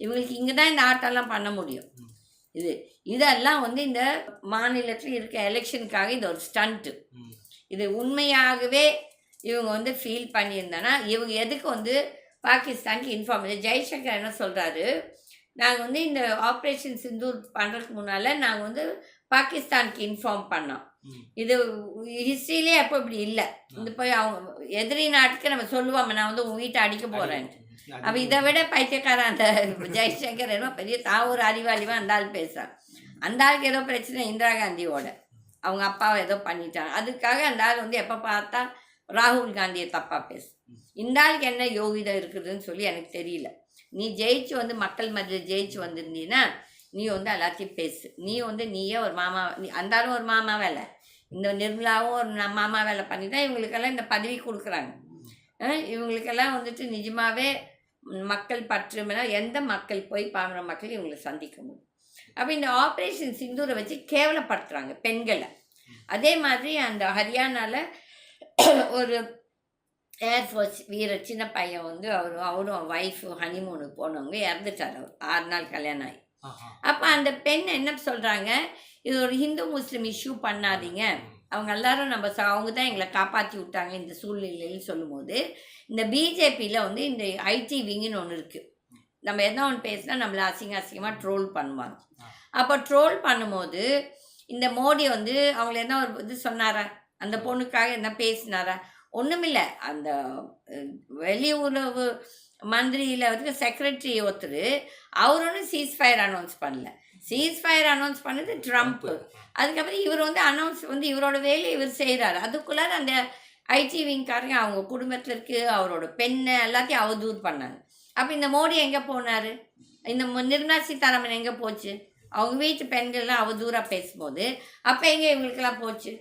இவங்களுக்கு இங்கே தான் இந்த ஆட்டம்லாம் பண்ண முடியும். இது இதெல்லாம் வந்து இந்த மாநிலத்தில் இருக்க எலெக்ஷனுக்காக இது ஒரு ஸ்டண்ட்டு. இது உண்மையாகவே இவங்க வந்து ஃபீல் பண்ணியிருந்தானா இவங்க எதுக்கு வந்து பாகிஸ்தானுக்கு இன்ஃபார்ம் ஜெய்சங்கர் என்ன சொல்கிறாரு நாங்கள் வந்து இந்த ஆப்ரேஷன் சிந்தூர் பண்ணுறதுக்கு முன்னால் நாங்கள் வந்து பாகிஸ்தானுக்கு இன்ஃபார்ம் பண்ணோம். இது ஹிஸ்ட்ரியிலே அப்போ இப்படி இல்லை. இந்த போய் அவங்க எதிரி நாட்டுக்கு நம்ம சொல்லுவோம் நான் வந்து உங்கள் வீட்டை அடிக்க போகிறேன் அவள் இதை விட பைத்தியக்காரன் அந்த ஜெய்சங்கர் என்னமோ பெரிய தான் ஒரு அறிவாளிவாக அந்த ஆள் பேசுகிறான் அந்த ஆளுக்கு ஏதோ பிரச்சனை இந்திரா காந்தியோட. அவங்க அப்பாவை ஏதோ பண்ணிட்டாங்க. அதுக்காக அந்த ஆள் வந்து எப்போ பார்த்தா ராகுல் காந்தியை தப்பாக பேசு. இந்த ஆளுக்கு என்ன யோகிதம் இருக்குதுன்னு சொல்லி எனக்கு தெரியல. நீ ஜெயிச்சு வந்து மக்கள் மத்தியில் ஜெயிச்சு வந்திருந்தீன்னா நீ வந்து எல்லாத்தையும் பேசு. நீ வந்து நீயே ஒரு மாமா நீ அந்தாலும் ஒரு மாமா வேலை இந்த நிர்மலாவும் ஒரு மாமா வேலை பண்ணி தான் இவங்களுக்கெல்லாம் இந்த பதவி கொடுக்குறாங்க. இவங்களுக்கெல்லாம் வந்துட்டு நிஜமாவே மக்கள் பற்றுமைனா எந்த மக்கள் போய் பாமர மக்கள் இவங்களை சந்திக்க முடியும் அப்போ இந்த ஆப்ரேஷன் சிந்தூரை வச்சு கேவலப்படுத்துகிறாங்க பெண்களை. அதே மாதிரி அந்த ஹரியானாவில் ஒரு ஏர்ஃபோர்ஸ் வீரர் சின்ன பையன் வந்து அவரும் அவரும் ஒய்ஃபு ஹனிமூனுக்கு போனவங்க இறந்துட்டார் அவர். ஆறு நாள் கல்யாணம் ஆகி அப்போ அந்த பெண் என்ன சொல்கிறாங்க இது ஒரு ஹிந்து முஸ்லீம் இஷ்யூ பண்ணாதீங்க. அவங்க எல்லாரும் நம்ம ச- அவங்க தான் எங்களை காப்பாற்றி விட்டாங்க இந்த சூழ்நிலையில் சொல்லும்போது இந்த பிஜேபியில் வந்து இந்த ஐடி விங்குன்னு ஒன்று இருக்குது நம்ம எதனா ஒன்று பேசினா நம்மளை அசிங்க அசிங்கமாக ட்ரோல் பண்ணுவாங்க அப்போ ட்ரோல் பண்ணும்போது இந்த மோடி வந்து அவங்கள என்ன ஒரு இது சொன்னாரா? அந்த பொண்ணுக்காக என்ன பேசினாரா? ஒன்றுமில்ல அந்த வெளியுறவு மந்திரியில் வந்து செக்ரட்டரி ஒருத்தர் அவர் ஒன்றும் சீஸ் ஃபயர் அனௌன்ஸ் பண்ணல. சீஸ் ஃபயர் அனௌன்ஸ் பண்ணது ட்ரம்ப்பு அதுக்கப்புறம் இவர் வந்து அனௌன்ஸ் வந்து இவரோட வேலையை இவர் செய்கிறாரு அதுக்குள்ளார அந்த ஐடி விங்காரங்க அவங்க குடும்பத்தில் இருக்கு அவரோட பெண்ணை எல்லாத்தையும் அவதூறு பண்ணாங்க அப்போ இந்த மோடி எங்கே போனார்? இந்த நிர்மலா சீதாராமன் எங்கே போச்சு? அவங்க வீட்டு பெண்கள்லாம் அவதூறாக பேசும்போது அப்போ எங்கே இவங்களுக்கெல்லாம் போச்சு?